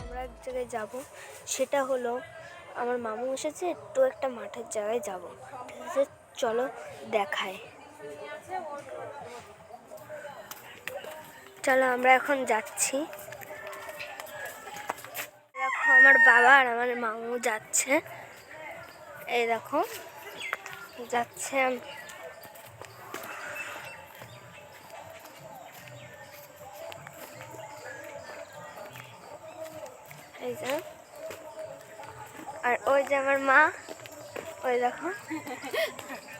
আমরা এক জায়গায় যাব, সেটা হলো আমার মামু এসেছে, তো একটা মাঠের জায়গায় যাব। চলো দেখায় চলো আমরা এখন যাচ্ছি। দেখো, আমার বাবা আর আমার মামু যাচ্ছে। এই দেখো, যাচ্ছে এই যে। আর ওই যে আমার মা ওই দেখো।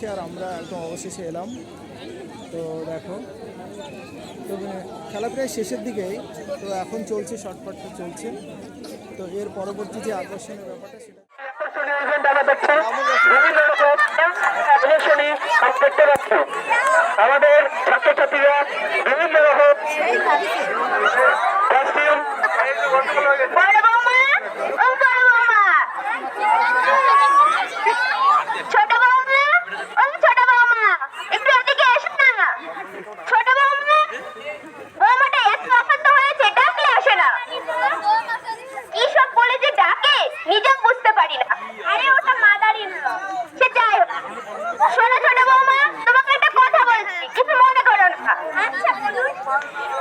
প্রতিযোগিতা আর আমরা একদম অবশেষে এলাম। তো দেখো তো খেলা প্রায় শেষের দিকেই তো এখন চলছে শর্টপাটটা চলছে। তো এর পরবর্তী যে আকর্ষণের ব্যাপারটা সেটা আমাদের ছাত্রছাত্রীরা বিভিন্ন রকম কস্টিউম বড় বৌমা ও বড় বৌমা ছোট বৌমা ও ছোট বৌমা একটু এদিকে এসো না ছোট বৌমা বৌমাটা এত অসুস্থ হয়েছে ডাকলে আসে না কি সব বলে যে ডাকে নিজেও বুঝতে পারি না আরে ওটা মাদারি সে যাই হোক শোনো ছোট বৌমা তোমাকে একটা কথা বলছি কিছু মনে করো না। আচ্ছা বলুন।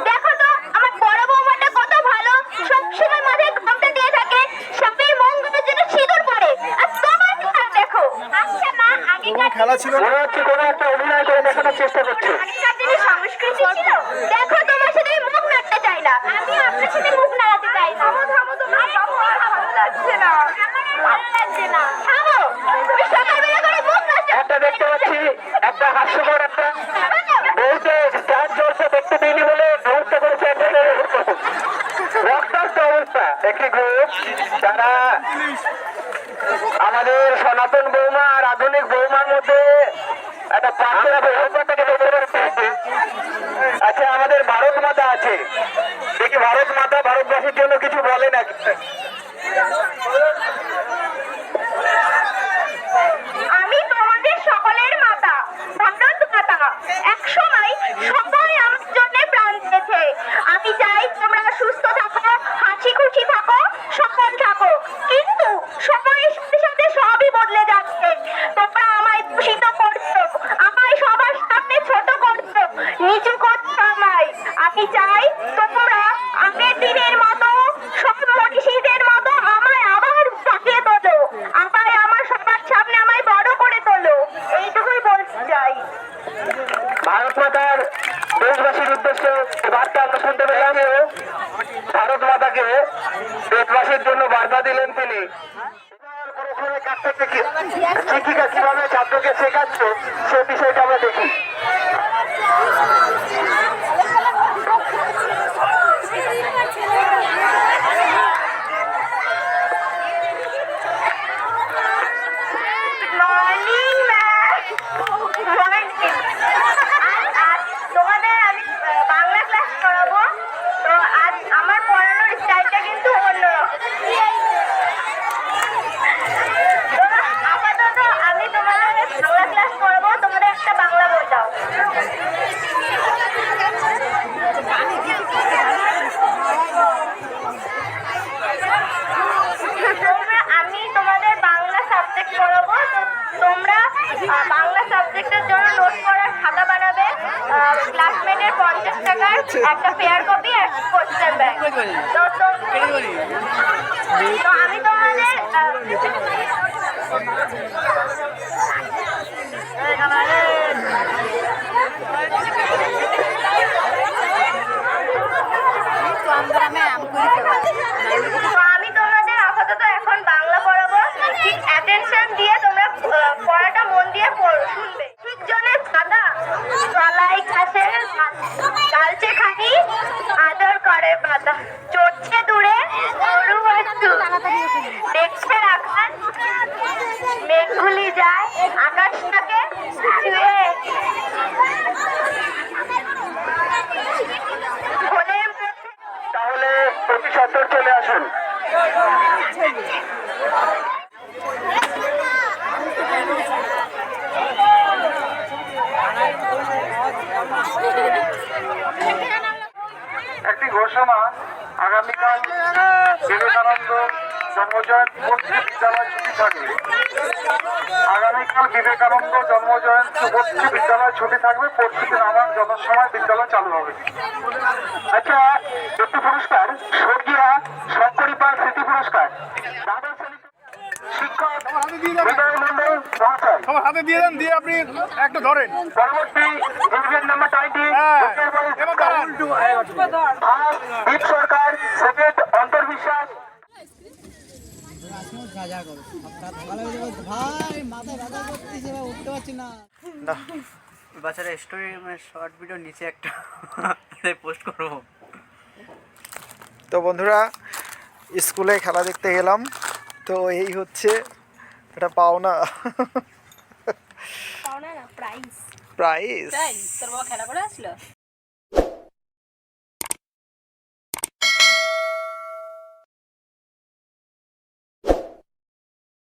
দেখো তো আমার বড় বৌমাটা কত ভালো। সবসময় মাথায় ঘোমটা দিয়ে থাকে স্বামীর মঙ্গলের জন্য সিঁদুর পরে। আর তোমার দেখো? আচ্ছা মা আগেকার খেলা ছিল না? হচ্ছে কোনো একটা অভিনয় করে দেখানোর চেষ্টা করছে। আগেকার দিনে সংস্কৃতি ছিল? দেখো তোমার সাথে মুখ নাড়তে চাই না। আমি আপনার সাথে মুখ নাড়াতে চাই না। থামো থামো তোমার ভালো লাগছে না। ভালো লাগছে না থামো তুমি সকালবেলা করে মুখ নাড়ছো একটা দেখতে পাচ্ছি একটা হাস্যকর একটা বউকে স্ট্যান্ড জোরসে দেখতে দিইনি বলে ব্যবস্থা করেছে একজনের রক্তাক্ত অবস্থা একটি গ্রুপ যারা আমাদের সনাতন বৌমা আর আধুনিক বৌমার মধ্যে একটা আচ্ছা আমাদের ভারত মাতা আছে। দেখি, ভারত মাতা ভারতবাসীর জন্য কিছু বলে নাকি আমি তোমাদের সকলের মাতা ভারত মাতা এক সময় সবাই আমার জন্য প্রাণ দিয়েছে আমি চাই তোমরা সুস্থ থাকো হাসি খুশি থাকো সফল থাকো কিন্তু সময়ের সাথে সাথে সবই বদলে যাচ্ছে তোমরা আমায় দূষিত করছ আমায় সবার সামনে ছোট করছ নিচু করছ আমায় আমি চাই তোমরা আগের দিনের মতো সব মনীষীদের মতো আমায় আবার তাকিয়ে তোলো আমায় আমার সবার সামনে আমায় বড় করে তোলো এইটুকুই বলতে চাই ভারত মাতার দেশবাসীর উদ্দেশ্যে যে বার্তা আমরা শুনতে পেলাম ভারত মাতাকে দেশবাসীর জন্য বার্তা দিলেন তিনি। শিক্ষিকা কীভাবে ছাত্রকে শেখাচ্ছ সে বিষয়টা আমরা দেখি মর্নিং ম্যাম মর্নিং আজ তোমাদের আমি আহ, বাংলা ক্লাস করাবো তো আজ আমার পড়ানোর স্টাইলটা কিন্তু অন্যরকম তো আপাতত আমি হচ্ছে একটা ফেয়ার কপি ব্যাংক তো তো- তো আমি তোমাদের তো আমি তোমাদের আপাতত এখন বাংলা পড়াবো ঠিক অ্যাটেনশন দিয়ে তোমরা আহ, পড়াটা মন দিয়ে পড়- শুনবে ঠিক জনের ছাদা তলায় ঘাসে কালচে খানি আদর করে ঘোষণা আগামীকাল বিবেকানন্দ জন্মজয়ন্তী উপলক্ষে বিদ্যালয় ছুটি থাকবে। আগামীকাল বিবেকানন্দ জন্মজয়ন্তী উপলক্ষে বিদ্যালয় ছুটি থাকবে। প্রতিদিন আমার যথাসময় বিদ্যালয় চালু হবে। আচ্ছা একটি পুরস্কার স্বর্গীয় পায় স্মৃতি পুরস্কার। শিক্ষক হৃদয় মন্ডল মহাশয় আমার হাতে দিয়ে দেন দিয়ে আপনি একটা ধরেন পরবর্তী ডিভিশন নাম্বার টোয়েন্টি এবার দাঁড়ান। দীপ সরকার সেকেন্ড অন্তর্বিশ্বাস বাচ্চারা স্টোরি মানে শর্ট ভিডিও নিচে একটা পোস্ট করব তো বন্ধুরা স্কুলে খেলা দেখতে গেলাম তো এই হচ্ছে এটা পাওনা। পাওনা না প্রাইস প্রাইস তোর বাবা খেলা করে আসলো?